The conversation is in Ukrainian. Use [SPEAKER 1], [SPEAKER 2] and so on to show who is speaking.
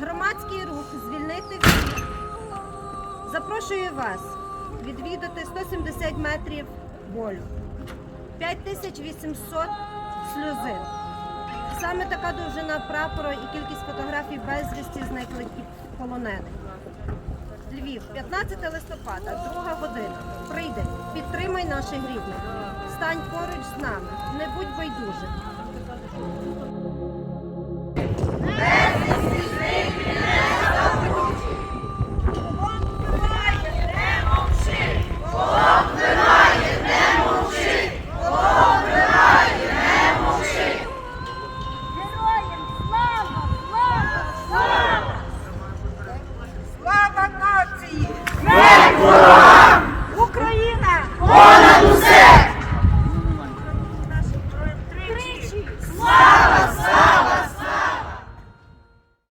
[SPEAKER 1] Громадський рух звільнити всіх. Запрошую вас відвідати 170 метрів болю, 5800 сльозин. Саме така довжина прапора і кількість фотографій безвісті зниклих і полонених. Львів, 15 листопада, друга година. Прийди, підтримай наших рідних. Стань поруч з нами, не будь байдужим. Glory.